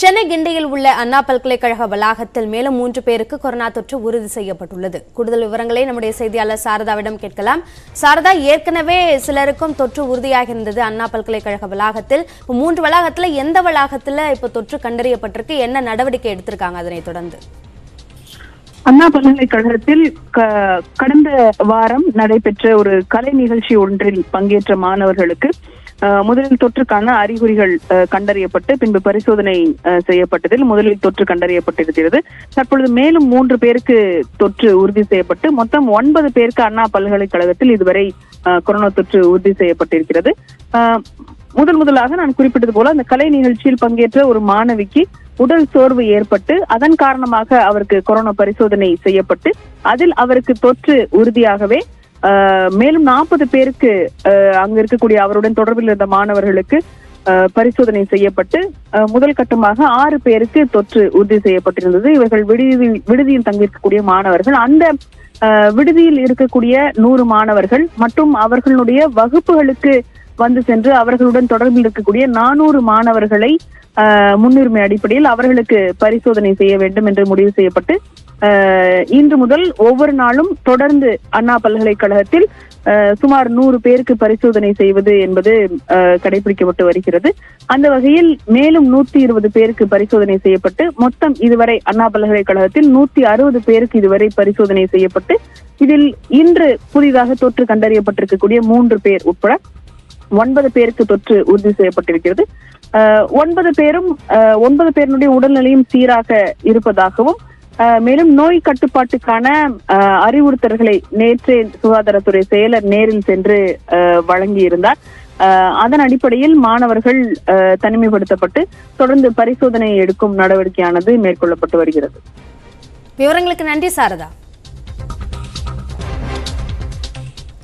சென்னை கிண்டியில் உள்ள அண்ணா பல்கலைக்கழக வளாகத்தில் மேலும் மூன்று பேருக்கு கொரோனா தொற்று உறுதி செய்யப்பட்டுள்ளது. கூடுதல் விவரங்களை நம்முடைய செய்தியாளர் சாரதாவிடம் கேட்கலாம். சாரதா ஏற்கனவே சிலருக்கும் தொற்று உறுதியாக இருந்தது அண்ணா பல்கலைக்கழக வளாகத்தில். மூன்று வளாகத்தில் எந்த வளாகத்துல இப்போ தொற்று கண்டறியப்பட்டிருக்கு? என்ன நடவடிக்கை எடுத்திருக்காங்க அதனை தொடர்ந்து? அண்ணா பல்கலைக்கழகத்தில் கடந்த வாரம் நடைபெற்ற ஒரு கலை நிகழ்ச்சி ஒன்றில் பங்கேற்ற மாணவர்களுக்கு முதலில் தொற்றுக்கான அறிகுறிகள் கண்டறியப்பட்டு பின்பு பரிசோதனை செய்யப்பட்டதில் முதலில் தொற்று கண்டறியப்பட்டிருக்கிறது. தற்பொழுது மேலும் மூன்று பேருக்கு தொற்று உறுதி செய்யப்பட்டு மொத்தம் ஒன்பது பேருக்கு அண்ணா பல்கலைக்கழகத்தில் இதுவரை கொரோனா தொற்று உறுதி செய்யப்பட்டிருக்கிறது. முதல் முதலாக நான் குறிப்பிட்டது போல அந்த கலை நிகழ்ச்சியில் பங்கேற்ற ஒரு மாணவிக்கு உடல் சோர்வு ஏற்பட்டு அதன் காரணமாக அவருக்கு கொரோனா பரிசோதனை செய்யப்பட்டு அதில் அவருக்கு தொற்று உறுதியாகவே மேலும் நாற்பது பேருக்கு அங்க இருக்கக்கூடிய அவருடன் தொடர்பில் இருந்த மாணவர்களுக்கு பரிசோதனை செய்யப்பட்டு முதல் கட்டமாக ஆறு பேருக்கு தொற்று உறுதி செய்யப்பட்டிருந்தது. இவர்கள் விடுதி விடுதியில் தங்கியிருக்கக்கூடிய மாணவர்கள். அந்த ஆஹ், விடுதியில் இருக்கக்கூடிய நூறு மாணவர்கள் மற்றும் அவர்களுடைய வகுப்புகளுக்கு வந்து சென்று அவர்களுடன் தொடர்பில் இருக்கக்கூடிய நானூறு மாணவர்களை ஆஹ், முன்னுரிமை அடிப்படையில் அவர்களுக்கு பரிசோதனை செய்ய வேண்டும் என்று முடிவு செய்யப்பட்டு இன்று முதல் ஒவ்வொரு நாளும் தொடர்ந்து அண்ணா பல்கலைக்கழகத்தில் சுமார் நூறு பேருக்கு பரிசோதனை செய்வது என்பது கடைபிடிக்கப்பட்டு வருகிறது. அந்த வகையில் மேலும் நூத்தி இருபது பேருக்கு பரிசோதனை செய்யப்பட்டு மொத்தம் இதுவரை அண்ணா பல்கலைக்கழகத்தில் நூத்தி அறுபது பேருக்கு இதுவரை பரிசோதனை செய்யப்பட்டு இதில் இன்று புதிதாக தொற்று கண்டறியப்பட்டிருக்கக்கூடிய மூன்று பேர் உட்பட ஒன்பது பேருக்கு தொற்று உறுதி செய்யப்பட்டிருக்கிறது. அஹ், ஒன்பது பேரும் ஒன்பது பேருடைய உடல்நிலையும் சீராக இருப்பதாகவும் மேலும் நோய் கட்டுப்பாட்டுக்கான அஹ், அறிவுறுத்தல்களை நேற்றே சுகாதாரத்துறை செயலர் நேரில் சென்று அஹ், வழங்கியிருந்தார். அஹ், அதன் அடிப்படையில் மாணவர்கள் அஹ், தனிமைப்படுத்தப்பட்டு தொடர்ந்து பரிசோதனை எடுக்கும் நடவடிக்கையானது மேற்கொள்ளப்பட்டு வருகிறது. விவரங்களுக்கு நன்றி சாரதா.